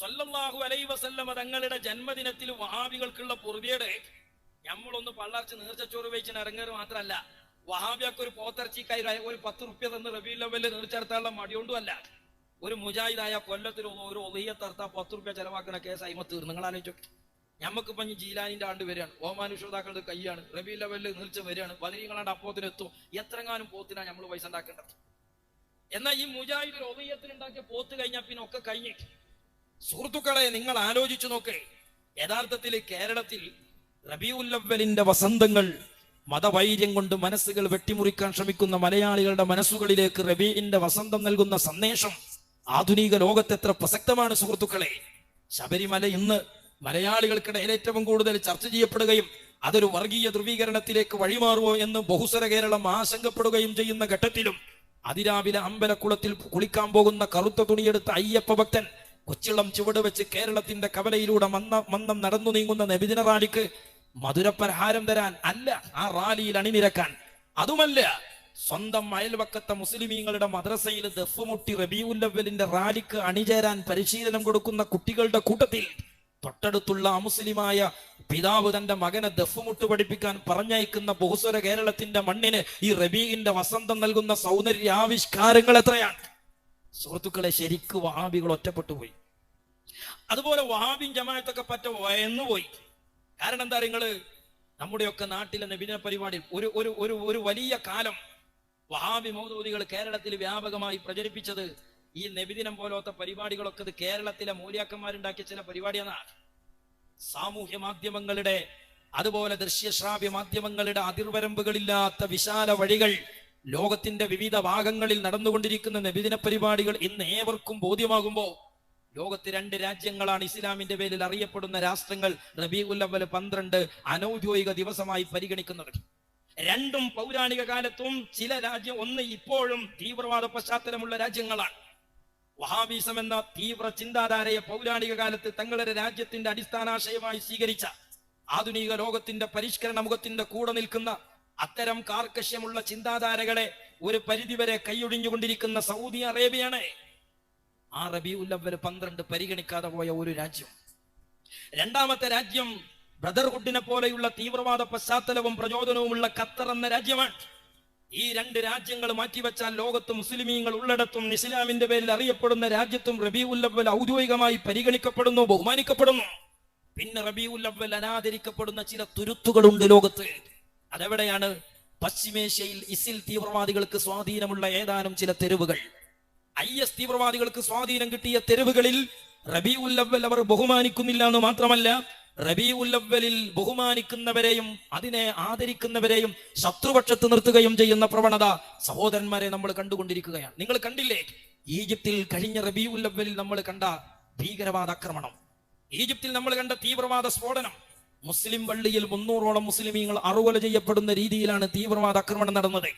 സല്ലല്ലാഹു അലൈഹി തങ്ങളുടെ ജന്മദിനത്തിൽ വഹാബികൾക്കുള്ള പൊറുതിയുടെ നമ്മളൊന്ന് പള്ളർച്ച് നീർച്ചച്ചോറ് വെച്ചിന് ഇറങ്ങുക മാത്രമല്ല വഹാബിയൊക്കെ ഒരു പോത്തിറച്ചിക്കായി ഒരു പത്ത് റുപ്യ തന്ന് റബി ലെവലിൽ നേർച്ചെടുത്താനുള്ള മടിയൊണ്ടുമല്ല ഒരു മുജാഹിദായ കൊല്ലത്തിൽ ഒരു ഒളിയത്തർത്ത പത്ത് റുപ്യ ചെലവാക്കുന്ന കേസ് അയിമ തീർന്നു. നിങ്ങൾ ആലോചിച്ചു. ഞമ്മക്ക് ഇപ്പൊ ജീലാനിന്റെ ആണ്ട് വരികയാണ്. ഓമാനുഷോതാക്കളുടെ കൈയാണ്. റബി ലെവലിൽ നീർച്ച വരികയാണ്. ബദരീങ്ങളാണ്ട് അപ്പോത്തിനെത്തും. എത്രങ്ങാനും പോത്തിനാ നമ്മൾ പൈസ ഉണ്ടാക്കേണ്ടത്. എന്നാൽ ഈ മുജാഹിദ് ഉണ്ടാക്കിയ പോത്ത് കഴിഞ്ഞാൽ പിന്നെ ഒക്കെ കഴിഞ്ഞു. സുഹൃത്തുക്കളെ നിങ്ങൾ ആലോചിച്ചു നോക്കേ. യഥാർത്ഥത്തിൽ കേരളത്തിൽ റബിയുല്ലവലിന്റെ വസന്തങ്ങൾ മതവൈര്യം കൊണ്ട് മനസ്സുകൾ വെട്ടിമുറിക്കാൻ ശ്രമിക്കുന്ന മലയാളികളുടെ മനസ്സുകളിലേക്ക് റബീന്റെ വസന്തം നൽകുന്ന സന്ദേശം ആധുനിക ലോകത്ത് എത്ര പ്രസക്തമാണ് സുഹൃത്തുക്കളെ. ശബരിമല ഇന്ന് മലയാളികൾക്കിടയിൽ ഏറ്റവും കൂടുതൽ ചർച്ച ചെയ്യപ്പെടുകയും അതൊരു വർഗീയ ധ്രുവീകരണത്തിലേക്ക് വഴിമാറുമോ എന്ന് ബഹുസ്വര കേരളം ആശങ്കപ്പെടുകയും ചെയ്യുന്ന ഘട്ടത്തിലും അതിരാവിലെ അമ്പലക്കുളത്തിൽ കുളിക്കാൻ പോകുന്ന കറുത്ത തുണിയെടുത്ത അയ്യപ്പ ഭക്തൻ കൊച്ചിളം ചുവട് വെച്ച് കേരളത്തിന്റെ കവലയിലൂടെ മന്ന മന്ദം നടന്നു നീങ്ങുന്ന നബിദിന റാലിക്ക് മധുരപലഹാരം തരാൻ അല്ല ആ റാലിയിൽ അണിനിരക്കാൻ. അതുമല്ല സ്വന്തം അയൽവക്കത്തെ മുസ്ലിമീങ്ങളുടെ മദ്രസയിൽ ദഫുമുട്ടി റബിയുല്ലവലിന്റെ റാലിക്ക് അണിചേരാൻ പരിശീലനം കൊടുക്കുന്ന കുട്ടികളുടെ കൂട്ടത്തിൽ തൊട്ടടുത്തുള്ള അമുസ്ലിമായ പിതാവ് തന്റെ മകനെ ദഫുമുട്ട് പഠിപ്പിക്കാൻ പറഞ്ഞയക്കുന്ന ബഹുസ്വര കേരളത്തിന്റെ മണ്ണിന് ഈ റബീഗിന്റെ വസന്തം നൽകുന്ന സൗന്ദര്യാവിഷ്കാരങ്ങൾ എത്രയാണ്? സുഹൃത്തുക്കളെ ശരിക്ക് വഹാബികൾ ഒറ്റപ്പെട്ടു പോയി. അതുപോലെ വഹാബിൻ ജമാഅത്തൊക്കെ പറ്റ വയന്നുപോയി കാരണം എന്താ നിങ്ങൾ നമ്മുടെയൊക്കെ നാട്ടിലെ നബിന പരിപാടി ഒരു ഒരു ഒരു ഒരു വലിയ കാലം വഹാബി മൗദൂദികൾ കേരളത്തിൽ വ്യാപകമായി പ്രചരിപ്പിച്ചത് ഈ നബിദിനം പോലത്തെ പരിപാടികളൊക്കെ കേരളത്തിലെ മൂല്യാക്കന്മാരുണ്ടാക്കിയ ചില പരിപാടിയാണ് സാമൂഹ്യ മാധ്യമങ്ങളുടെ അതുപോലെ ദൃശ്യശ്രാവ്യ മാധ്യമങ്ങളുടെ അതിർവരമ്പുകളില്ലാത്ത വിശാല വഴികൾ ലോകത്തിന്റെ വിവിധ ഭാഗങ്ങളിൽ നടന്നുകൊണ്ടിരിക്കുന്ന നബിദിന പരിപാടികൾ ഇന്ന് ഏവർക്കും ബോധ്യമാകുമ്പോൾ ലോകത്ത് രണ്ട് രാജ്യങ്ങളാണ് ഇസ്ലാമിന്റെ പേരിൽ അറിയപ്പെടുന്ന രാഷ്ട്രങ്ങൾ റബി ഉല്ലവൽ പന്ത്രണ്ട് അനൗദ്യോഗിക ദിവസമായി പരിഗണിക്കുന്നത്. രണ്ടും പൗരാണിക കാലത്തും ചില രാജ്യം ഒന്ന് ഇപ്പോഴും തീവ്രവാദ പശ്ചാത്തലമുള്ള രാജ്യങ്ങളാണ്. വഹാബീസം എന്ന തീവ്ര ചിന്താധാരയെ പൗരാണിക കാലത്ത് തങ്ങളുടെ രാജ്യത്തിന്റെ അടിസ്ഥാനാശയമായി സ്വീകരിച്ച ആധുനിക ലോകത്തിന്റെ പരിഷ്കരണ മുഖത്തിന്റെ കൂടെ നിൽക്കുന്ന അത്തരം കാർക്കശ്യമുള്ള ചിന്താധാരകളെ ഒരു പരിധിവരെ കൈയൊഴിഞ്ഞുകൊണ്ടിരിക്കുന്ന സൗദി അറേബ്യയാണ്. ആ റബി ഉല്ലവൽ പന്ത്രണ്ട് പരിഗണിക്കാതെ പോയ ഒരു രാജ്യം. രണ്ടാമത്തെ രാജ്യം ബ്രദർഹുഡിനെ പോലെയുള്ള തീവ്രവാദ പശ്ചാത്തലവും പ്രചോദനവുമുള്ള ഖത്തർ എന്ന രാജ്യമാണ്. ഈ രണ്ട് രാജ്യങ്ങൾ മാറ്റിവെച്ചാൽ ലോകത്ത് മുസ്ലിമീങ്ങൾ ഉള്ളിടത്തും ഇസ്ലാമിന്റെ പേരിൽ അറിയപ്പെടുന്ന രാജ്യത്തും റബി ഉല്ലവൽ ഔദ്യോഗികമായി പരിഗണിക്കപ്പെടുന്നു ബഹുമാനിക്കപ്പെടുന്നു. പിന്നെ റബി ഉല്ലവൽ അനാദരിക്കപ്പെടുന്ന ചില തുരുത്തുകളുണ്ട് ലോകത്ത്. അതെവിടെയാണ്? പശ്ചിമേഷ്യയിൽ ഇസിൽ തീവ്രവാദികൾക്ക് സ്വാധീനമുള്ള ഏതാനും ചില തെരുവുകൾ. ഐ എസ് തീവ്രവാദികൾക്ക് സ്വാധീനം കിട്ടിയ തെരുവുകളിൽ റബി ഉല്ലവൽ അവർ ബഹുമാനിക്കുന്നില്ല എന്ന് മാത്രമല്ല റബി ഉല്ലവലിൽ ബഹുമാനിക്കുന്നവരെയും അതിനെ ആദരിക്കുന്നവരെയും ശത്രുപക്ഷത്ത് നിർത്തുകയും ചെയ്യുന്ന പ്രവണത സഹോദരന്മാരെ നമ്മൾ കണ്ടുകൊണ്ടിരിക്കുകയാണ്. നിങ്ങൾ കണ്ടില്ലേ? ഈജിപ്തിൽ കഴിഞ്ഞ റബി ഉല്ലവലിൽ നമ്മൾ കണ്ട ഭീകരവാദ ആക്രമണം. ഈജിപ്തിൽ നമ്മൾ കണ്ട തീവ്രവാദ സ്ഫോടനം. മുസ്ലിം പള്ളിയിൽ മുന്നൂറോളം മുസ്ലിമീങ്ങൾ അറുകൊല ചെയ്യപ്പെടുന്ന രീതിയിലാണ് തീവ്രവാദ ആക്രമണം നടന്നത്.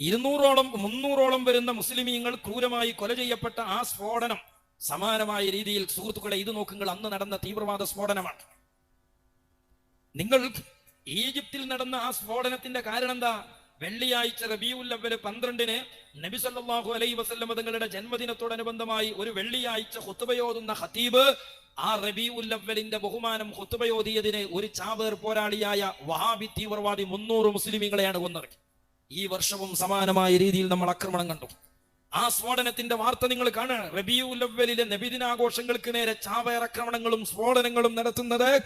ഇരുന്നൂറോളം മുന്നൂറോളം വരുന്ന മുസ്ലിമീങ്ങൾ ക്രൂരമായി കൊല ചെയ്യപ്പെട്ട ആ സ്ഫോടനം സമാനമായ രീതിയിൽ സുഹൃത്തുക്കളെ ഇത് നോക്കുങ്ങൾ അന്ന് നടന്ന തീവ്രവാദ സ്ഫോടനമാണ്. നിങ്ങൾ ഈജിപ്തിൽ നടന്ന ആ സ്ഫോടനത്തിന്റെ കാരണം എന്താ? വെള്ളിയാഴ്ച റബിയുല്ലവര് പന്ത്രണ്ടിന് നബി സല്ലല്ലാഹു അലൈഹി വസല്ലമ തങ്ങളുടെ ജന്മദിനത്തോടനുബന്ധമായി ഒരു വെള്ളിയാഴ്ച ഹുത്തുബയോതുന്ന ഹത്തീബ് ആ റബിയുല്ലവലിന്റെ ബഹുമാനം ഹുത്തുബയോതിയതിന് ഒരു ചാവേർ പോരാളിയായ വഹാബി തീവ്രവാദി മുന്നൂറ് മുസ്ലിമീങ്ങളെയാണ് കൊന്നിറക്കി. ഈ വർഷവും സമാനമായ രീതിയിൽ നമ്മൾ ആക്രമണം കണ്ടു. ആ സ്ഫോടനത്തിന്റെ വാർത്ത നിങ്ങൾ കാണുക. റബിയുലവലിലെ നബിദിനാഘോഷങ്ങൾക്ക് നേരെ ചാവേറാക്രമണങ്ങളും സ്ഫോടനങ്ങളും നടത്തുന്നത്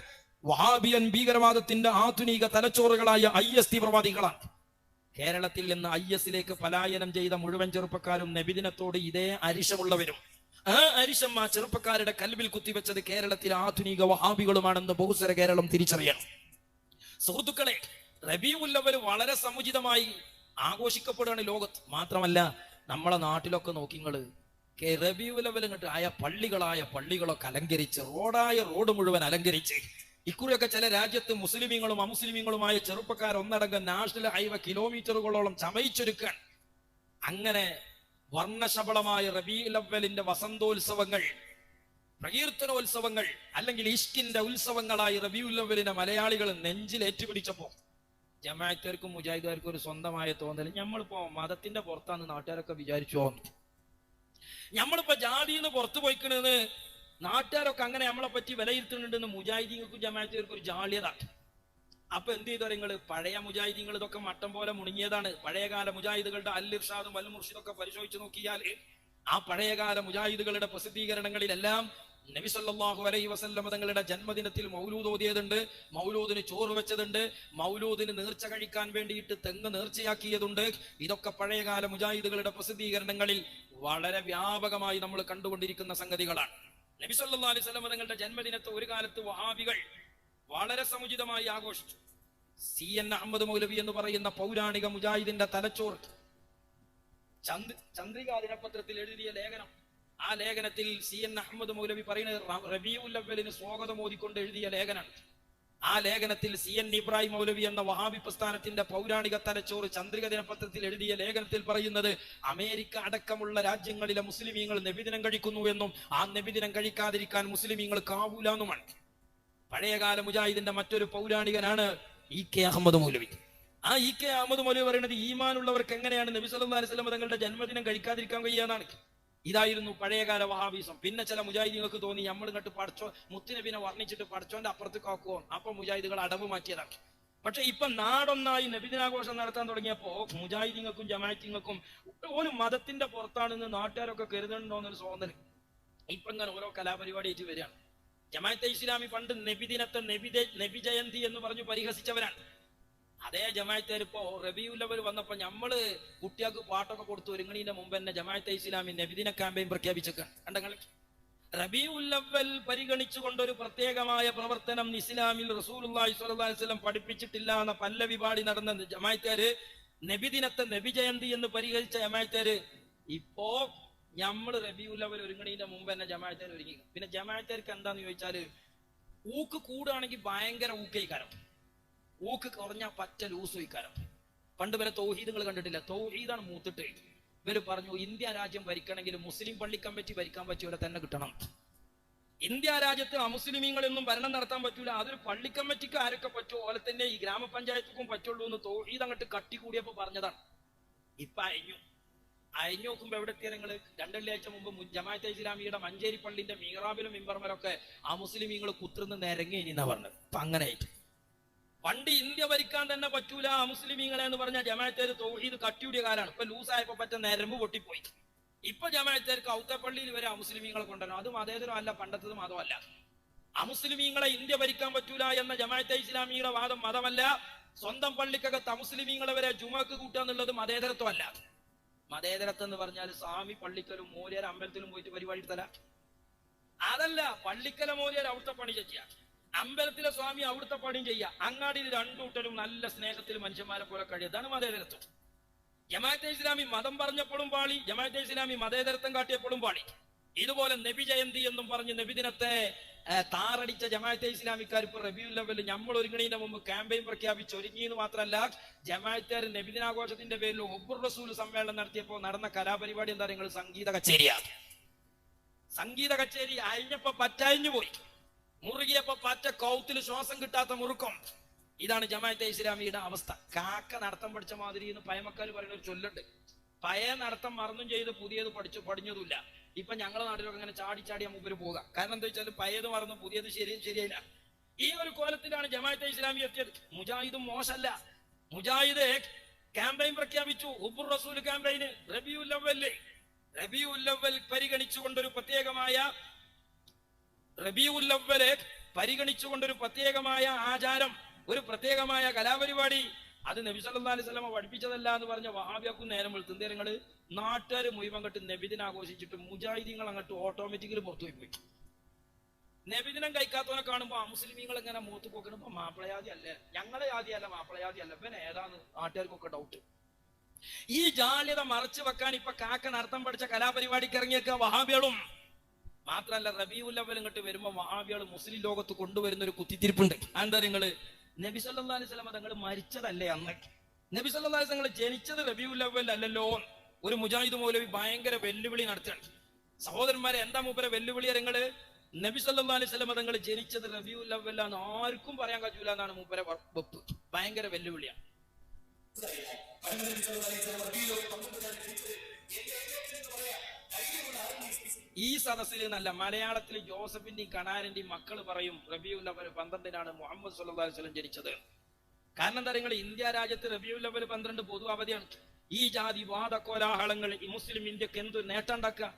വഹാബിയൻ ഭീകരവാദത്തിന്റെ ആധുനിക തലച്ചോറുകളായ ഐ എസ് തീവ്രവാദികളാണ്. കേരളത്തിൽ നിന്ന് ഐ എസിലേക്ക് പലായനം ചെയ്ത മുഴുവൻ ചെറുപ്പക്കാരും നബിദിനത്തോട് ഇതേ അരിശമുള്ളവരും. ആ അരിശം ആ ചെറുപ്പക്കാരുടെ കൽവിൽ കുത്തിവെച്ചത് കേരളത്തിലെ ആധുനിക വഹാബികളുമാണെന്ന് ബഹുസ്വര കേരളം തിരിച്ചറിയണം. സുഹൃത്തുക്കളെ റബിയുല്ലവർ വളരെ സമുചിതമായി ആഘോഷിക്കപ്പെടുകയാണ് ലോകത്ത്. മാത്രമല്ല നമ്മളെ നാട്ടിലൊക്കെ നോക്കിങ്ങൾ ലെവൽ ഇങ്ങോട്ട് ആയ പള്ളികളായ പള്ളികളൊക്കെ അലങ്കരിച്ച് റോഡായ റോഡ് മുഴുവൻ അലങ്കരിച്ച്. ഇക്കുറിയൊക്കെ ചില രാജ്യത്ത് മുസ്ലിമീങ്ങളും അമുസ്ലിമീങ്ങളുമായ ചെറുപ്പക്കാർ ഒന്നടങ്കം നാഷണൽ ഹൈവേ കിലോമീറ്ററുകളോളം ചമയിച്ചൊരുക്കാൻ. അങ്ങനെ വർണശബളമായ റബിയുലവലിന്റെ വസന്തോത്സവങ്ങൾ പ്രകീർത്തനോത്സവങ്ങൾ അല്ലെങ്കിൽ ഇഷ്കിന്റെ ഉത്സവങ്ങളായി റബിയുല്ലവലിനെ മലയാളികൾ നെഞ്ചിൽ ഏറ്റുപിടിച്ചപ്പോ ജമാഅത്തുകാർക്കും മുജാഹിദുകാർക്കും ഒരു സ്വന്തമായ തോന്നൽ നമ്മളിപ്പോ മതത്തിന്റെ പുറത്താന്ന് നാട്ടുകാരൊക്കെ വിചാരിച്ചോ? നമ്മളിപ്പോ ജാതിന്ന് പുറത്തു പോയിക്കണെന്ന് നാട്ടുകാരൊക്കെ അങ്ങനെ നമ്മളെ പറ്റി വിലയിരുത്തുന്നുണ്ടെന്ന് മുജാഹിദീങ്ങൾക്കും ജമാഅത്തുകാർക്കും ഒരു ജാള്യത. അപ്പൊ എന്ത് ചെയ്തോ നിങ്ങൾ പഴയ മുജാഹിദീങ്ങൾ ഇതൊക്കെ മട്ടം പോലെ മുണങ്ങിയതാണ്. പഴയകാല മുജാഹിദുകളുടെ അൽ ഇർഷാദും അൽ മുർഷിദൊക്കെ പരിശോധിച്ച് നോക്കിയാൽ ആ പഴയകാല മുജാഹിദുകളുടെ പ്രസിദ്ധീകരണങ്ങളിലെല്ലാം നബി സല്ലല്ലാഹു അലൈഹി വസല്ലം തങ്ങളുടെ ജന്മദിനത്തിൽ മൗലൂദ് ഓതിയതുണ്ട് മൗലൂദിന് ചോറ് വെച്ചതുണ്ട് മൗലൂദിന് നേർച്ച കഴിക്കാൻ വേണ്ടിയിട്ട് തെങ്ങ് നേർച്ചയാക്കിയതുണ്ട്. ഇതൊക്കെ പഴയകാല മുജാഹിദുകളുടെ പ്രസിദ്ധീകരണങ്ങളിൽ വളരെ വ്യാപകമായി നമ്മൾ കണ്ടുകൊണ്ടിരിക്കുന്ന സംഗതികളാണ്. നബി സല്ലല്ലാഹു അലൈഹി സ്വലമ തങ്ങളുടെ ജന്മദിനത്തെ ഒരു കാലത്ത് വഹാബികൾ വളരെ സമുചിതമായി ആഘോഷിച്ചു. സി എൻ അഹമ്മദ് മൗലവി എന്ന് പറയുന്ന പൗരാണിക മുജാഹിദിന്റെ തലച്ചോർ ചന്ദ് ചന്ദ്രിക ദിനപത്രത്തിൽ എഴുതിയ ലേഖനം. ആ ലേഖനത്തിൽ സി എൻ അഹമ്മദ് മൗലവി പറയുന്നത് റബിയുല്ലവലിന് സ്വാഗതം ഓതിക്കൊണ്ട് എഴുതിയ ലേഖനം ആ ലേഖനത്തിൽ സി എൻ ഇബ്രാഹിം മൗലവി എന്ന വഹാബി പ്രസ്ഥാനത്തിന്റെ പൗരാണിക തലച്ചോറ് ചന്ദ്രിക ദിനപത്രത്തിൽ എഴുതിയ ലേഖനത്തിൽ പറയുന്നത് അമേരിക്ക അടക്കമുള്ള രാജ്യങ്ങളിലെ മുസ്ലിമീങ്ങൾ നബിദിനം കഴിക്കുന്നു എന്നും ആ നബിദിനം കഴിക്കാതിരിക്കാൻ മുസ്ലിമീങ്ങൾ കാവൂല പഴയകാല മുജാഹിദിന്റെ മറ്റൊരു പൗരാണികനാണ് ഇ കെ അഹമ്മദ് മൗലവി. ആ ഇ കെ അഹമ്മദ് മൗലവി പറയുന്നത് ഈമാനുള്ളവർക്ക് എങ്ങനെയാണ് നബി സല്ലല്ലാഹു അലൈഹി തങ്ങളുടെ ജന്മദിനം കഴിക്കാതിരിക്കാൻ കഴിയാന്നാണ് ഇതായിരുന്നു പഴയകാല വഹാബീസം. പിന്നെ ചില മുജാഹിദികൾക്ക് തോന്നി നമ്മൾ ഇങ്ങോട്ട് പഠിച്ചോ മുത്തുനബിനെ വർണിച്ചിട്ട് പഠിച്ചോന്റെ അപ്പുറത്ത് കാക്കുവോ? അപ്പൊ മുജാഹിദുകൾ അടവ് മാറ്റിയതാണ് പക്ഷെ ഇപ്പൊ നാടൊന്നായി നബിദിനാഘോഷം നടത്താൻ തുടങ്ങിയപ്പോ മുജാഹിദീങ്ങൾക്കും ജമാഅത്തിങ്ങൾക്കും ഒരു മതത്തിന്റെ പുറത്താണെന്ന് നാട്ടുകാരൊക്കെ കരുതണ്ടോന്നൊരു സ്വാതന്ത്ര്യം. ഇപ്പൊ ഇങ്ങനെ ഓരോ കലാപരിപാടി ആയിട്ട് വരികയാണ്. ജമാഅത്തെ ഇസ്ലാമി പണ്ട് നബിദിനത്തെ നബി നബി ജയന്തി എന്ന് പറഞ്ഞു പരിഹസിച്ചവരാണ്. അതേ ജമാഅത്തേർ ഇപ്പോ റബിയുല്ലവർ വന്നപ്പോ നമ്മൾ കുട്ടികൾക്ക് പാട്ടൊക്കെ കൊടുത്തു ഒരുങ്ങണീന്റെ മുമ്പ് തന്നെ ജമാഅത്തെ ഇസ്ലാമി നബിദിന ക്യാമ്പയിൻ പ്രഖ്യാപിച്ചേക്കാണ് കണ്ടങ്ങൾ റബിയുല്ലവൽ പരിഗണിച്ചുകൊണ്ട് ഒരു പ്രത്യേകമായ പ്രവർത്തനം ഇസ്ലാമിൽ അലൈഹി വസല്ലം പഠിപ്പിച്ചിട്ടില്ല എന്ന പല്ലവി പാടി നടന്ന ജമാഅത്തേര് നബിദിനത്തെ നബി ജയന്തി എന്ന് പരിഹരിച്ച ജമാഅത്തേര് ഇപ്പോ നമ്മൾ റബിയുല്ലവൽ ഒരുങ്ങണീന്റെ മുമ്പ് തന്നെ ജമാഅത്തേർ ഒരുങ്ങി. പിന്നെ ജമാഅത്തേർക്ക് എന്താന്ന് ചോദിച്ചാൽ ഊക്ക് കൂടുകയാണെങ്കിൽ ഭയങ്കര ഊക്കൈക്കാരം. ഊക്ക് കുറഞ്ഞ പറ്റ ലൂസ് വയ്ക്കാരം പണ്ട് വരെ തൗഹീദുകൾ കണ്ടിട്ടില്ല. തൗഹീദാണ് മൂത്തിട്ട്. ഇവർ പറഞ്ഞു ഇന്ത്യ രാജ്യം ഭരിക്കണമെങ്കിൽ മുസ്ലിം പള്ളി കമ്മിറ്റി ഭരിക്കാൻ പറ്റിയവരെ തന്നെ കിട്ടണം. ഇന്ത്യ രാജ്യത്ത് അമുസ്ലിമീങ്ങളൊന്നും ഭരണം നടത്താൻ പറ്റൂല. അതൊരു പള്ളി കമ്മിറ്റിക്ക് ആരൊക്കെ പറ്റുമോ അതുപോലെ തന്നെ ഈ ഗ്രാമപഞ്ചായത്തുക്കും പറ്റുള്ളൂ എന്ന് തൗഹീദ് അങ്ങോട്ട് കട്ടി കൂടിയപ്പോ പറഞ്ഞതാണ്. ഇപ്പൊ അയഞ്ഞു. അയഞ്ഞു നോക്കുമ്പോ എവിടെ എത്തിയ നിങ്ങൾ? രണ്ടള്ളിയാഴ്ച മുമ്പ് ജമാഅത്തെ ഇസ്ലാമിയുടെ മഞ്ചേരി പള്ളിന്റെ മീറാബിലും മിമ്പർമാരൊക്കെ ആ മുസ്ലിമീങ്ങൾ കുത്തുന്ന നിരങ്ങി എന്നാ പറഞ്ഞത്. അപ്പൊ അങ്ങനെ ആയിട്ട്. പണ്ട് ഇന്ത്യ ഭരിക്കാൻ തന്നെ പറ്റൂല മുസ്ലിമീങ്ങളെ എന്ന് പറഞ്ഞ ജമാഅത്തേര് തൗഹീദ് കട്ടിയുടെ കാലാണ്. ഇപ്പൊ ലൂസായപ്പോ പറ്റ നരമ്പ് പൊട്ടിപ്പോയി. ഇപ്പൊ ജമാഅത്തേർക്ക് ഔത്തപ്പള്ളിയിൽ വരെ അമുസ്ലിമീങ്ങളെ മുസ്ലിമീങ്ങളെ കൊണ്ടുവരണം. അതും അതേതരം അല്ല പണ്ടത്തത് മതമല്ല. അമുസ്ലിമീങ്ങളെ ഇന്ത്യ ഭരിക്കാൻ പറ്റൂല എന്ന ജമാഅത്തെ ഇസ്ലാമിയുടെ വാദം മതമല്ല. സ്വന്തം പള്ളിക്കകത്ത് അമുസ്ലിമീങ്ങളെ വരെ ജുമാക്ക് കൂട്ടുക എന്നുള്ളത് മതേതരത്വമല്ല മതേതരത്വം എന്ന് പറഞ്ഞാൽ സ്വാമി പള്ളിക്കലും മൂലയർ അമ്പലത്തിലും പോയിട്ട് പരിപാടി തല അതല്ല പള്ളിക്കല മൂലയർ അവിടുത്തെ പണി ചെയ്യാം അമ്പലത്തിലെ സ്വാമി അവിടുത്തെ പണിയും ചെയ്യുക അങ്ങാടിയിൽ രണ്ടൂട്ടരും നല്ല സ്നേഹത്തിൽ മനുഷ്യന്മാരെ പോലെ കഴിയുക അതാണ് മതേതരത്വം. ജമാഅത്തെ ഇസ്ലാമി മതം പറഞ്ഞപ്പോഴും പാളി ജമാഅത്തെ ഇസ്ലാമി മതേതരത്വം കാട്ടിയപ്പോഴും പാളി. ഇതുപോലെ നബി ജയന്തി എന്നും പറഞ്ഞ് നബിദിനത്തെ ദിനത്തെ താറടിച്ച ജമാഅത്തെ ഇസ്ലാമിക്കാർ ഇപ്പൊ റബിയു ലെവലിൽ നമ്മൾ ഒരുങ്ങണീന്റെ മുമ്പ് ക്യാമ്പയിൻ പ്രഖ്യാപിച്ച് ഒരുങ്ങിയെന്ന് മാത്രമല്ല ജമാഅത്തേർ നബിദിനാഘോഷത്തിന്റെ പേരിൽ ഒബ്ബുർ റസൂൽ സമ്മേളനം നടത്തിയപ്പോൾ നടന്ന കലാപരിപാടി എന്താ നിങ്ങൾ? സംഗീത കച്ചേരിയാണ്. സംഗീത കച്ചേരി അഴിഞ്ഞപ്പോ പറ്റയഞ്ഞു പോയി. മുറുകിയപ്പോ പറ്റ കൗത്തിൽ ശ്വാസം കിട്ടാത്ത മുറുക്കം. ഇതാണ് ജമാഅത്തെ ഇസ്ലാമിയുടെ അവസ്ഥ. കാക്ക നടത്തം പഠിച്ച മാതിരി എന്ന് പയമക്കാർ പറയുന്ന ഒരു ചൊല്ലുണ്ട്. പഴയ നടത്തം മറന്നും ചെയ്ത് പുതിയത് പഠിച്ചു പഠിഞ്ഞതുമില്ല. ഇപ്പൊ ഞങ്ങളുടെ നാട്ടിലൊക്കെ അങ്ങനെ ചാടി ചാടി നമുക്ക് പോകാം. കാരണം എന്താ വെച്ചാൽ പഴയത് മറന്നു പുതിയത് ശരിയും ശരിയല്ല. ഈ ഒരു കോലത്തിലാണ് ജമാഅത്തെ ഇസ്ലാമി എത്തിയത്. മുജാഹിദും മോശമല്ല. മുജാഹിദ് ക്യാമ്പയിൻ പ്രഖ്യാപിച്ചു. ഉബുർ റസൂൽ ക്യാമ്പയിന്. റബിയുൽ റബിയുല്ലവൽ റബിയുൽ ഒരു പ്രത്യേകമായ പരിഗണിച്ചുകൊണ്ട് പരിഗണിച്ചുകൊണ്ടൊരു പ്രത്യേകമായ ആചാരം ഒരു പ്രത്യേകമായ കലാപരിപാടി. അത് നബി സല്ലാ അലൈഹി വസല്ലമ പഠിപ്പിച്ചതല്ല എന്ന് പറഞ്ഞ വഹാബിയാക്കും നേരം വെളുത്തും. നിങ്ങൾ നാട്ടുകാർ മുഴുവൻ കണ്ട് നബിദിനെ ആഘോഷിച്ചിട്ട് മുജാഹിദീങ്ങൾ അങ്ങോട്ട് ഓട്ടോമാറ്റിക്കലി പുറത്തു പോയി. നബിദിനം കഴിക്കാത്തവനെ കാണുമ്പോൾ ആ മുസ്ലിമീങ്ങൾ എങ്ങനെ മൂത്ത് പോക്കണപ്പോ മാപ്പിളയാതി അല്ലേ? ഞങ്ങളെ ജാതി അല്ല മാപ്പിളയാതി അല്ല. ഇവൻ ഏതാന്ന് നാട്ടുകാർക്കൊക്കെ ഡൗട്ട് ഈ ജാള്യത മറച്ചു വെക്കാൻ ഇപ്പൊ കാക്ക നടത്തം പഠിച്ച കലാപരിപാടിക്ക് ഇറങ്ങിയേക്ക വഹാബികളും. മാത്രല്ല റബിയുൽ അവൽ ഇങ്ങോട്ട് വരുമ്പോ വഹാബികൾ മുസ്ലിം ലോകത്ത് കൊണ്ടുവരുന്ന ഒരു കുത്തിത്തിരിപ്പുണ്ട്. എന്താ നിങ്ങൾ? നബി സല്ലല്ലാഹു അലൈഹി തങ്ങൾ മരിച്ചതല്ലേ അന്ന് നബി സല്ലല്ലാഹു അലൈഹി തങ്ങൾ ജനിച്ചത് റബിയുൽ അവൽ അല്ലല്ലോ. ഒരു മുജാഹിദ് മൗലവി ഭയങ്കര വെല്ലുവിളി നടത്തുകയാണ്. സഹോദരന്മാരെ എന്താ മൂപ്പരെ വെല്ലുവിളി നിങ്ങൾ? നബി സല്ലല്ലാഹു അലൈഹി തങ്ങൾ ജനിച്ചത് റബിയുൽ അവൽ എന്ന് ആർക്കും പറയാൻ കഴിയൂല എന്നാണ് മൂപ്പരെ വെപ്പ്. ഭയങ്കര വെല്ലുവിളിയാണ്. ഈ സദസ്സിൽ നല്ല മലയാളത്തിൽ ജോസഫിന്റെയും കണാരന്റെയും മക്കൾ പറയും റബിയുൽ അവൽ പന്ത്രണ്ടിനാണ് മുഹമ്മദ് അലൈഹി വസല്ലം ജനിച്ചത്. കാരണം എന്താ നിങ്ങൾ ഇന്ത്യ രാജ്യത്ത് റബിയുൽ അവൽ പന്ത്രണ്ട് പൊതു അവധിയാണ്. ഈ ജാതി വാദകോലാഹലങ്ങൾ ഈ മുസ്ലിം ഇന്ത്യയ്ക്ക് എന്ത് നേട്ടമുണ്ടാക്കുക?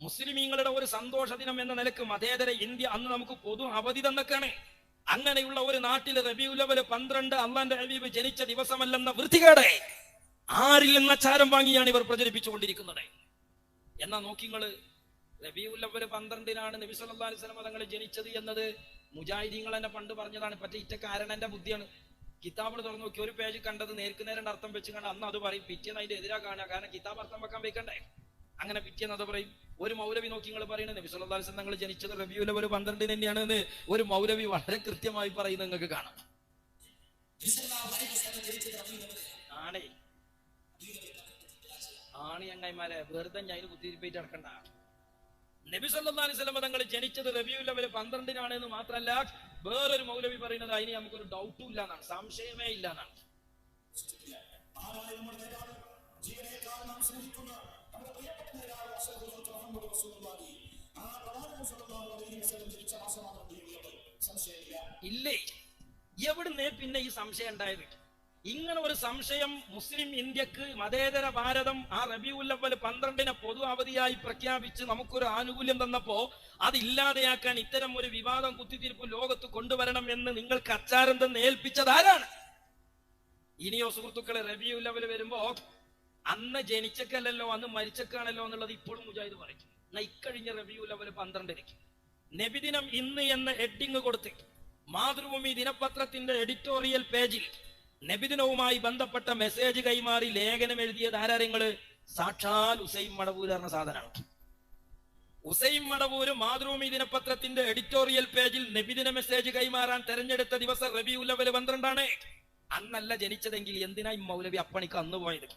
മുസ്ലിമീങ്ങളുടെ ഒരു സന്തോഷ ദിനം എന്ന നിലയ്ക്ക് മതേതര ഇന്ത്യ അന്ന് നമുക്ക് പൊതു അവധി തന്നൊക്കെയാണ്. അങ്ങനെയുള്ള ഒരു നാട്ടിൽ റബിയുൽ അവൽ പന്ത്രണ്ട് അള്ളാന്റെ ഹബീബ് ജനിച്ച ദിവസമല്ലെന്ന വൃത്തികേടെ ആരിൽ നിന്ന് ചാരം വാങ്ങിയാണ് ഇവർ പ്രചരിപ്പിച്ചുകൊണ്ടിരിക്കുന്നത്. എന്നാ നോക്കിങ്ങൾ. അവൽ പന്ത്രണ്ടിനാണ് നബി സല്ലല്ലാഹു അലൈഹി വസല്ലം തങ്ങൾ ജനിച്ചത് എന്നത് മുജാഹിദീങ്ങൾ തന്നെ പണ്ട് പറഞ്ഞതാണ്. പറ്റേ ഇറ്റക്കാരനന്റെ ബുദ്ധിയാണ്. കിതാബ് തുറന്നു നോക്കി ഒരു പേജ് കണ്ടത് നേർക്ക് നേരം അർത്ഥം വെച്ച് കണ്ട് അന്ന് അത് പറയും പിറ്റേന്ന് അതിന്റെ എതിരാ കാണുക. കാരണം കിതാബ് അർത്ഥം വെക്കാൻ വെക്കണ്ടേ അങ്ങനെ പിറ്റേന്ന് അത് പറയും. ഒരു മൗലവി നോക്കി നിങ്ങൾ പറയുന്നത് നബി സല്ലല്ലാഹു അലൈഹി തങ്ങൾ ജനിച്ചത് റബിയുല്ലവര് പന്ത്രണ്ടിന് തന്നെയാണ് എന്ന് ഒരു മൗലവി വളരെ കൃത്യമായി പറയുന്നത് നിങ്ങൾക്ക് കാണാം. ആണ് ചങ്ങായിമാരെ വെറുതെ ഞാൻ കുത്തിരിപ്പേറ്റ് നടക്കണ്ട. നബി സല്ലല്ലാഹു അലൈഹി വസല്ലം തങ്ങൾ ജനിച്ചത് റബിയുല്ല അവൽ പന്ത്രണ്ടിനാണ് എന്ന് മാത്രമല്ല വേറൊരു മൗലവി പറയുന്നത് അതിന് നമുക്കൊരു ഡൗട്ടും ഇല്ല എന്നാണ് സംശയമേ ഇല്ല എന്നാണ് ഇല്ലേ? എവിടുന്നേ പിന്നെ ഈ സംശയം ഉണ്ടായത്? ഇങ്ങനെ ഒരു സംശയം മുസ്ലിം ഇന്ത്യയ്ക്ക് മതേതര ഭാരതം ആ റബിയുല്ലവൽ പന്ത്രണ്ടിനെ പൊതു അവധിയായി പ്രഖ്യാപിച്ച് നമുക്കൊരു ആനുകൂല്യം തന്നപ്പോ അതില്ലാതെയാക്കാൻ ഇത്തരം ഒരു വിവാദം കുത്തിത്തിരിപ്പ് ലോകത്ത് കൊണ്ടുവരണം എന്ന് നിങ്ങൾക്ക് അച്ചാരം തന്നെ ഏൽപ്പിച്ചത് ആരാണ്? ഇനിയോ സുഹൃത്തുക്കളെ റബിയുല്ലവൽ വരുമ്പോ അന്ന് ജനിച്ചക്കല്ലല്ലോ അന്ന് മരിച്ചക്കാണല്ലോ എന്നുള്ളത് ഇപ്പോഴും മുജാഹിദ് പറയും. എന്നാ ഇക്കഴിഞ്ഞ റബിയുല്ലവൽ പന്ത്രണ്ടിലേക്ക്. നബിദിനം ഇന്ന് എന്ന ഹെഡിങ് കൊടുത്ത് മാതൃഭൂമി ദിനപത്രത്തിന്റെ എഡിറ്റോറിയൽ പേജിൽ നബിദിനവുമായി ബന്ധപ്പെട്ട മെസ്സേജ് കൈമാറി ലേഖനം എഴുതിയ ധാരാരങ്ങൾ സാക്ഷാൽ ഉസൈം മടവൂർ എന്ന സാധനമാണ്. ഉസൈം മടവൂര് മാതൃഭൂമി ദിനപത്രത്തിന്റെ എഡിറ്റോറിയൽ പേജിൽ നബിദിന മെസ്സേജ് കൈമാറാൻ തെരഞ്ഞെടുത്ത ദിവസം റബി ഉല്ലവൽ പന്ത്രണ്ടാണ്. അന്നല്ല ജനിച്ചതെങ്കിൽ എന്തിനാ ഈ മൗലവി അപ്പണിക്ക് അന്ന് പോയത്?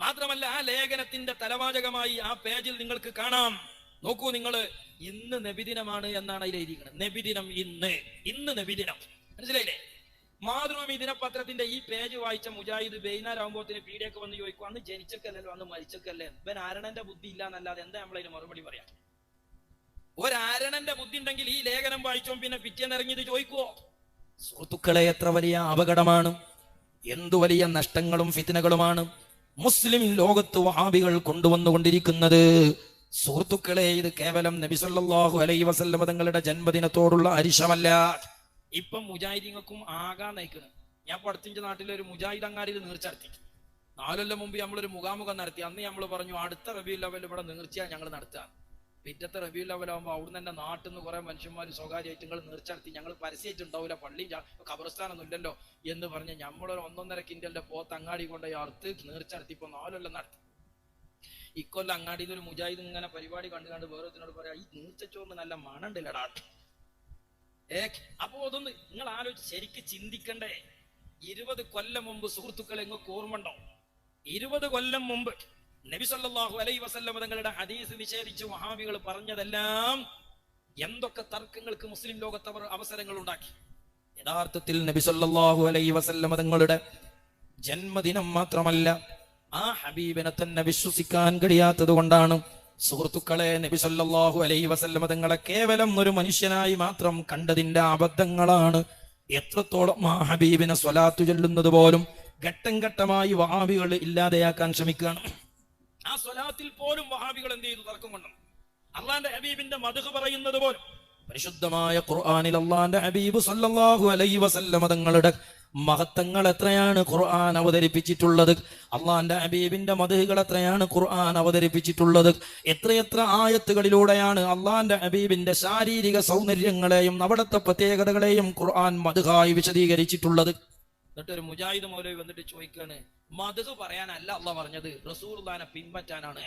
മാത്രമല്ല ആ ലേഖനത്തിന്റെ തലവാചകമായി ആ പേജിൽ നിങ്ങൾക്ക് കാണാം. നോക്കൂ നിങ്ങൾ ഇന്ന് നബിദിനമാണ് എന്നാണ് അതിൽ എഴുതിയിരിക്കുന്നത്. നബിദിനം ഇന്ന്. ഇന്ന് നബിദിനം. മനസ്സിലായില്ലേ? മാതൃഭൂമി ദിനപത്രത്തിന്റെ ഈ പേജ് വായിച്ച മുജാഹിദ് ബെയ്നാരാകുമ്പോത്തിന് പീഡിയൊക്കെ വന്ന് ചോദിക്കും അന്ന് ജനിച്ചക്കല്ലല്ലോ അന്ന് മരിച്ചക്കല്ലേ ഇവൻ ആരണന്റെ ബുദ്ധി ഇല്ല എന്നല്ലാതെ എന്താ നമ്മളതിന് മറുപടി പറയാം? ഒരാരണന്റെ ബുദ്ധി ഉണ്ടെങ്കിൽ ഈ ലേഖനം വായിച്ചോ പിന്നെ പിറ്റേന്ന് ഇറങ്ങിയത് ചോദിക്കുവോ? സുഹൃത്തുക്കളെ എത്ര വലിയ അപകടമാണ്. എന്തു വലിയ നഷ്ടങ്ങളും ഫിത്തനകളുമാണ് മുസ്ലിം ലോകത്ത് വഹാബികൾ കൊണ്ടുവന്നുകൊണ്ടിരിക്കുന്നത്. സുഹൃത്തുക്കളെ ഇത് കേവലം നബി സല്ലല്ലാഹു അലൈഹി വസല്ലമ തങ്ങളുടെ ജന്മദിനത്തോടുള്ള അരിശമല്ല. ഇപ്പം മുജാഹിദീങ്ങൾക്കും ആകാൻ നയിക്കണം. ഞാൻ പടത്തിന്റെ നാട്ടിലെ ഒരു മുജാഹിദ് അങ്ങാടിയിൽ നീർച്ചടത്തി നാലൊല്ലം മുമ്പ് നമ്മളൊരു മുഖാമുഖം നടത്തി. അന്ന് നമ്മൾ പറഞ്ഞു അടുത്ത റബി ലെവൽ ഇവിടെ നീർച്ചയാണ് ഞങ്ങൾ നടത്തുക പിറ്റത്തെ റബി ലെവലാകുമ്പോൾ അവിടുന്ന് തന്നെ നാട്ടിൽ നിന്ന് കുറെ മനുഷ്യന്മാർ സ്വകാര്യമായിട്ട് നിങ്ങൾ നീർച്ചടത്തി ഞങ്ങൾ പരസ്യമായിട്ടുണ്ടാവില്ല പള്ളി ഖബർസ്ഥാനൊന്നും ഇല്ലല്ലോ എന്ന് പറഞ്ഞ് നമ്മളൊരു ഒന്നൊന്നര കിൻഡലിന്റെ പോത്ത് അങ്ങാടി കൊണ്ട് അറുത്ത് നീർച്ചടത്തി ഇപ്പൊ നാലൊല്ലം നടത്തി. ഇക്കൊല്ലം അങ്ങാടിയിൽ ഒരു മുജാഹിദ് ഇങ്ങനെ പരിപാടി കണ്ടു കണ്ട് വേറൊരുത്തിനോട് പറയാ ഈ നീർച്ചച്ചോറിന് നല്ല മണുണ്ടല്ലടാ ഏ അപ്പോ അതൊന്ന് നിങ്ങൾ ആലോചിച്ച് ശരിക്ക് ചിന്തിക്കണ്ടേ. ഇരുപത് കൊല്ലം മുമ്പ് സുഹൃത്തുക്കളെ നിങ്ങൾക്ക് ഓർമ്മണ്ടോ ഇരുപത് കൊല്ലം മുമ്പ് നബിസല്ലാഹു അലൈ വസല്ലം തങ്ങളുടെ ഹദീസ് നിഷേധിച്ച് മഹാവികൾ പറഞ്ഞതെല്ലാം എന്തൊക്കെ തർക്കങ്ങൾക്ക് മുസ്ലിം ലോകത്ത് അവർ അവസരങ്ങൾ ഉണ്ടാക്കി യഥാർത്ഥത്തിൽ നബിസല്ലാഹു അലൈ വസല്ലം തങ്ങളുടെ ജന്മദിനം മാത്രമല്ല ആ ഹബീബിനെ തന്നെ വിശ്വസിക്കാൻ കഴിയാത്തത് കൊണ്ടാണ് സുഹൃത്തുക്കളെ നബി സല്ലല്ലാഹു അലൈഹി വസല്ലമ തങ്ങളെ കേവലം ഒരു മനുഷ്യനായി മാത്രം കണ്ടതിന്റെ അബദ്ധങ്ങളാണ്. എത്രത്തോളം ആ ഹബീബിനെ സ്വലാത്തു ചൊല്ലുന്നത് പോലും ഘട്ടം ഘട്ടമായി വഹാബികൾ ഇല്ലാതെയാക്കാൻ ശ്രമിക്കുകയാണ്. ആ സ്വലാത്തിൽ പോലും വഹാബികൾ എന്ത് ചെയ്തു? തർക്കം കൊണ്ടു. അള്ളാന്റെ ഹബീബിന്റെ മധുഹ് പറയുന്നത് പോലും പരിശുദ്ധമായ ഖുർആാനിൽ അള്ളാന്റെ ഹബീബ് സല്ലല്ലാഹു അലൈഹി വസല്ലമ തങ്ങളുടെ മഹത്വങ്ങൾ എത്രയാണ് ഖുർആൻ അവതരിപ്പിച്ചിട്ടുള്ളത്? അള്ളാന്റെ ഹബീബിന്റെ മതഹുകൾ എത്രയാണ് ഖുർആൻ അവതരിപ്പിച്ചിട്ടുള്ളത്? എത്രയെത്ര ആയത്തുകളിലൂടെയാണ് അള്ളാന്റെ ഹബീബിന്റെ ശാരീരിക സൗന്ദര്യങ്ങളെയും അവിടുത്തെ പ്രത്യേകതകളെയും ഖുർആൻ മധുഹായി വിശദീകരിച്ചിട്ടുള്ളത്? എന്നിട്ട് ഒരു മുജാഹിദ് മൗലവി വന്നിട്ട് ചോദിക്കാണ് മധു പറയാനല്ല അള്ള പറഞ്ഞത് റസൂർ പിൻപറ്റാനാണ്.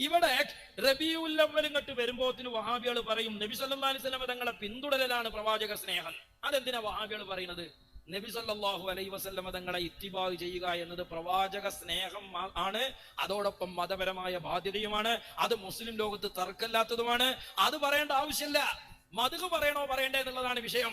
ഇവിടെ റബിയുല്ലവൽ ഇങ്ങോട്ട് വരുമ്പോത്തിന് വഹാബികൾ പറയും നബി സല്ലല്ലാഹു അലൈഹി വസല്ലം തങ്ങളെ പിന്തുടരലാണ് പ്രവാചക സ്നേഹം. അതെന്തിനാ വഹാബികൾ പറയുന്നത്? നബി സല്ലല്ലാഹു അലൈഹി വസല്ലം തങ്ങളെ ഇത്തിബാഗ് ചെയ്യുക എന്നത് പ്രവാചക സ്നേഹം ആണ്. അതോടൊപ്പം മതപരമായ ബാധ്യതയുമാണ്. അത് മുസ്ലിം ലോകത്ത് തർക്കമില്ലാത്തതുമാണ്. അത് പറയേണ്ട ആവശ്യമില്ല. മധു പറയണോ പറയണ്ടേ എന്നുള്ളതാണ് വിഷയം.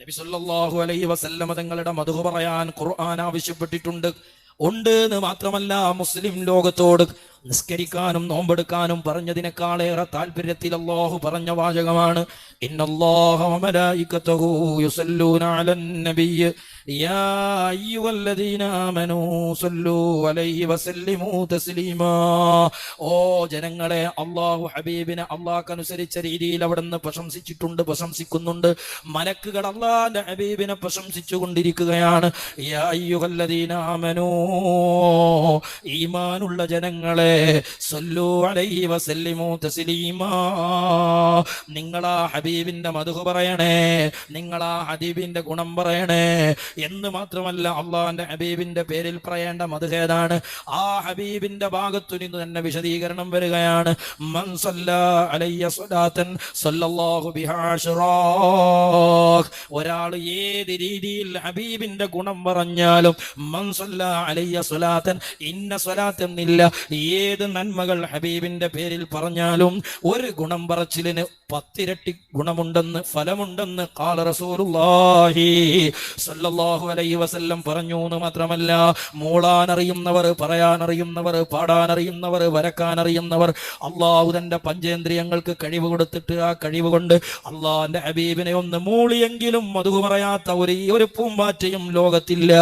നബി സല്ലല്ലാഹു അലൈഹി വസല്ലം തങ്ങളുടെ മധു പറയാൻ ഖുർആൻ ആവശ്യപ്പെട്ടിട്ടുണ്ട്. ഉണ്ട് എന്ന് മാത്രമല്ല മുസ്ലിം ലോകത്തോട് നിസ്കരിക്കാനും നോമ്പെടുക്കാനും പറഞ്ഞതിനേക്കാളേറെ താല്പര്യത്തിൽ അള്ളാഹു പറഞ്ഞ വാചകമാണ്. ഓ ജനങ്ങളെ അള്ളാഹു ഹബീബിനെ അള്ളാഹ്ക്കനുസരിച്ച രീതിയിൽ അവിടുന്ന് പ്രശംസിച്ചിട്ടുണ്ട് പ്രശംസിക്കുന്നുണ്ട്. മലക്കുകൾ അള്ളാഹിന്റെ ഹബീബിനെ പ്രശംസിച്ചു കൊണ്ടിരിക്കുകയാണ് ഈമാനുള്ള ജനങ്ങളെ നിങ്ങളാ ഹബീബിന്റെ മധു പറയണേ നിങ്ങളാ ഹബീബിന്റെ ഗുണം പറയണേ എന്ന് മാത്രമല്ല അള്ളാഹിന്റെ ഹബീബിന്റെ പേരിൽ പറയേണ്ട മധുഹേതാണ് ആ ഹബീബിന്റെ ഭാഗത്തു നിന്ന് തന്നെ വിശദീകരണം വരികയാണ്. ഒരാൾ ഏത് രീതിയിൽ ഹബീബിന്റെ ഗുണം പറഞ്ഞാലും ഇന്ന സ്വലാത്ത് എന്നില്ല ഏത് നന്മകൾ ഹബീബിന്റെ പേരിൽ പറഞ്ഞാലും ഒരു ഗുണം പറച്ചിലിന് പത്തിരട്ടി ഗുണമുണ്ടെന്ന് ഫലമുണ്ടെന്ന് റസൂലുള്ളാഹി അലൈഹി വസല്ലം പറഞ്ഞു എന്ന് മാത്രമല്ല മൂളാൻ അറിയുന്നവർ പറയാൻ അറിയുന്നവർ പാടാൻ വരക്കാൻ അറിയുന്നവർ അള്ളാഹു തന്റെ പഞ്ചേന്ദ്രിയങ്ങൾക്ക് കഴിവ് കൊടുത്തിട്ട് ആ കഴിവ് കൊണ്ട് അള്ളാഹിന്റെ ഹബീബിനെ ഒന്ന് മൂളിയെങ്കിലും മധു പറയാത്ത ഒരു ഒരു പൂമ്പാറ്റയും ലോകത്തില്ല.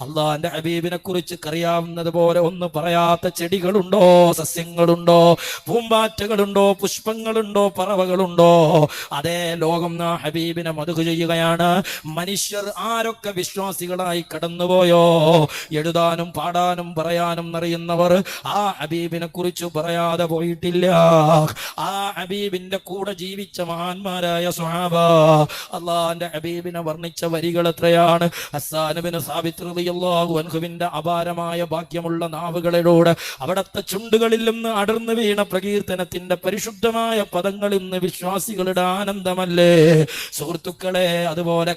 അള്ളാഹിന്റെ ഹബീബിനെ കുറിച്ച് കറിയാവുന്നത് പോലെ ഒന്ന് പറയാത്ത ചെടികളുണ്ടോ സസ്യങ്ങളുണ്ടോ പൂമ്പാറ്റകളുണ്ടോ പുഷ്പങ്ങളുണ്ടോ പറവകളുണ്ടോ അതേ ലോകം ആ ഹബീബിനെ മതുക ചെയ്യുകയാണ്. മനുഷ്യർ ആരൊക്കെ വിശ്വാസികളായി കടന്നുപോയോ? എഴുതാനും പാടാനും പറയാനും അറിയുന്നവർ ആ ഹബീബിനെ കുറിച്ച് പറയാതെ പോയിട്ടില്ല. ആ ഹബീബിന്റെ കൂടെ ജീവിച്ച മഹാന്മാരായ സ്വഹാബ അള്ളാന്റെ ഹബീബിനെ വർണിച്ച വരികൾ എത്രയാണ്? ഹസാനുബിന് സാവിത്രിയല്ലാഹുവിന്റെ അപാരമായ ഭാഗ്യമുള്ള നാവുകളിലൂടെ അവിടത്തെ ചുണ്ടുകളിൽ നിന്ന് അടർന്നു വീണ പ്രകീർത്തനത്തിന്റെ പരിശുദ്ധമായ പദങ്ങളിൽ നിന്ന് വിശ്വാസികളുടെ ആനന്ദമല്ലേ? സുഹൃത്തുക്കളെ അതുപോലെ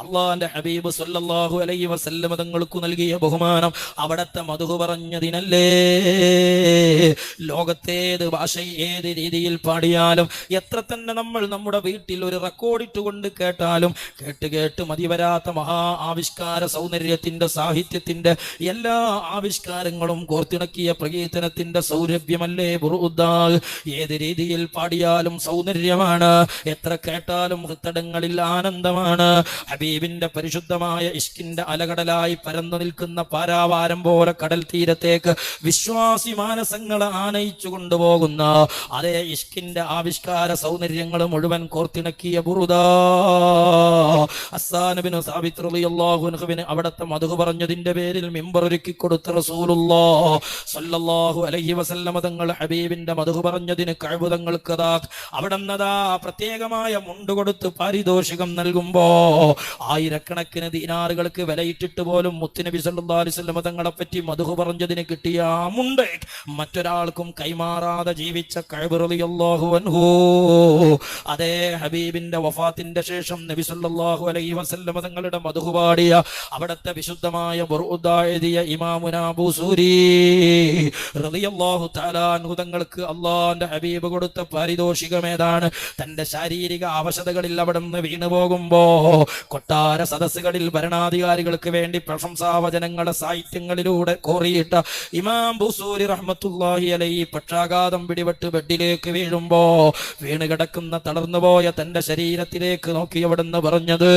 അള്ളാന്റെ ഹബീബ് സല്ലല്ലാഹു അലൈഹി വസല്ലം തങ്ങൾക്ക് നൽകിയ ബഹുമാനം അവിടത്തെ മധു പറഞ്ഞതിനല്ലേ? ലോകത്തേത് ഭാഷ ഏത് രീതിയിൽ പാടിയാലും എത്ര തന്നെ നമ്മൾ നമ്മുടെ വീട്ടിൽ ഒരു റെക്കോർഡിട്ട് കൊണ്ട് കേട്ടാലും കേട്ട് കേട്ട് മതി വരാത്ത മഹാ ആവിഷ്കാര സൗന്ദര്യത്തിന്റെ സാഹിത്യത്തിന്റെ എല്ലാ ആവിഷ്കാരങ്ങളും കോർത്തിണക്കിയ പ്രകീർത്തനത്തിന്റെ സൗരഭ്യമല്ലേ ബുറുദാഹ് ഏത് രീതിയിൽ പാടിയാലും സൗന്ദര്യമാണ്. എത്ര കേട്ടാലും ഹൃത്തടങ്ങളിൽ ആനന്ദമാണ്. ഹബീബിന്റെ പരിശുദ്ധമായ ഇഷ്കിന്റെ അലകടലായി പരന്നു നിൽക്കുന്ന പാരാവാരം പോലെ കടൽ തീരത്തേക്ക് വിശ്വാസി മാനസങ്ങളെ ആനയിച്ചു കൊണ്ടുപോകുന്ന അതേ ഇഷ്കിന്റെ ആവിഷ്കാര സൗന്ദര്യങ്ങൾ മുഴുവൻ കോർത്തിണക്കിയ ബുറുദ. അസ്സാനബിന് സാവിത്രിയാഹുനഹുവിന് അവിടത്തെ മധു പറഞ്ഞതിന്റെ പേരിൽ മിമ്പർ ഒരുക്കി കൊടുത്ത റസൂലുള്ളാ സല്ലല്ലാഹു അലൈഹി വസല്ലമ ഹബീബിന്റെ മധു പറഞ്ഞതിന് കഴിവുതങ്ങൾക്ക് അതാ അവിടെന്നതാ പ്രത്യേകമായ മുണ്ട് കൊടുത്ത് പാരിതോഷികം നൽകുമ്പോ ആയിരക്കണക്കിന് ദിനാറുകൾക്ക് വിലയിട്ടിട്ട് പോലും മുത്തുനബി വസല്ലമ തങ്ങളെ പറ്റി മധു പറഞ്ഞതിന് കിട്ടിയ മുണ്ട് മറ്റൊരാൾക്കും കൈമാറാതെ ജീവിച്ച കഴിവ് റളിയല്ലാഹു അൻഹു. അതേ ഹബീബിന്റെ വഫാത്തിന്റെ ശേഷം നബി സല്ലല്ലാഹു അലൈഹി വസല്ലമ തങ്ങളുടെ മധു പാടിയ അവിടത്തെ വിശുദ്ധമായ എഴുതിയ ഇമാമുന ബൂസൂരി റളിയല്ലാഹു തആല അൻഹു തങ്ങൾക്ക് അള്ളാഹിന്റെ ഹബീബ് കൊടുത്ത പാരിതോഷികം ഏതാണ്? തന്റെ ശാരീരിക അവശതകളിൽ അവിടെ നിന്ന് വീണു പോകുമ്പോ കൊട്ടാര സദസ്സുകളിൽ ഭരണാധികാരികൾക്ക് വേണ്ടി പ്രശംസാവചനങ്ങളെ സാഹിത്യങ്ങളിലൂടെ കോറിയിട്ട ഇമാം ബുസൂരി റഹ്മത്തുല്ലാഹി അലൈ പക്ഷാഘാതം പിടിപെട്ട് ബെഡിലേക്ക് വീഴുമ്പോ വീണ് കിടക്കുന്ന തളർന്നുപോയ തന്റെ ശരീരത്തിലേക്ക് നോക്കി അവിടുന്ന് പറഞ്ഞത്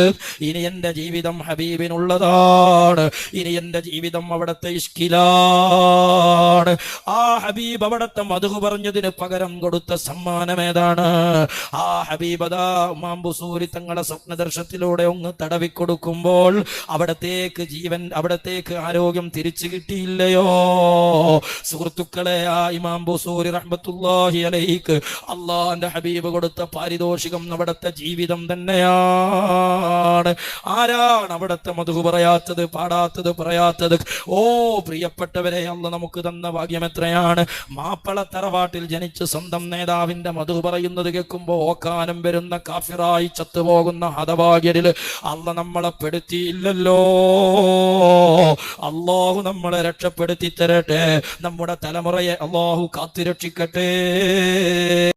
ഇനി എന്റെ ജീവിതം ഹബീബിനുള്ളതാണ്. ഇനി എന്റെ ജീവിതം അവിടത്തെ ഇഷ്കിലാണ്. ആ ഹബീബ് അവിടത്തെ മധു പറഞ്ഞതിന് പകരം കൊടുത്ത സമ്മാനം ഏതാണ്? ആ ഹബീബദാ മാമ്പുസൂരി തങ്ങളെ സ്വപ്നദർശത്തിലൂടെ ഒന്ന് തടവിക്കൊടുക്കുമ്പോൾ അവിടത്തേക്ക് ജീവൻ അവിടത്തേക്ക് ആരോഗ്യം തിരിച്ചു കിട്ടിയില്ലയോ? സുഹൃത്തുക്കളെ ആ ഇമാം ബുസൂരി റഹ്മത്തുല്ലാഹി അലൈക്ക് അള്ളാന്റെ ഹബീബ് കൊടുത്ത പാരിതോഷികം അവിടത്തെ ജീവിതം തന്നെയാണ്. ആരാണ് അവിടത്തെ മധു പറയാത്തത് പാടാത്തത് പറയാത്തത്? ഓ പ്രിയപ്പെട്ടവരെ അല്ല നമുക്ക് തന്ന ഭാഗ്യം എത്രയാണ്? മാപ്പള തറവാട്ടിൽ ജനിച്ച് സ്വന്തം നേതാവിന്റെ മധു പറയുന്നത് കേൾക്കുമ്പോ ഓക്കാനം വരുന്ന കാഫിറായി ചത്തുപോകുന്ന ഹതഭാഗ്യരിൽ അല്ല നമ്മളെ പെടുത്തിയില്ലല്ലോ. അള്ളാഹു നമ്മളെ രക്ഷപ്പെടുത്തി തരട്ടെ നമ്മുടെ തലമുറയെ അള്ളാഹു കാത്തുരക്ഷിക്കട്ടെ.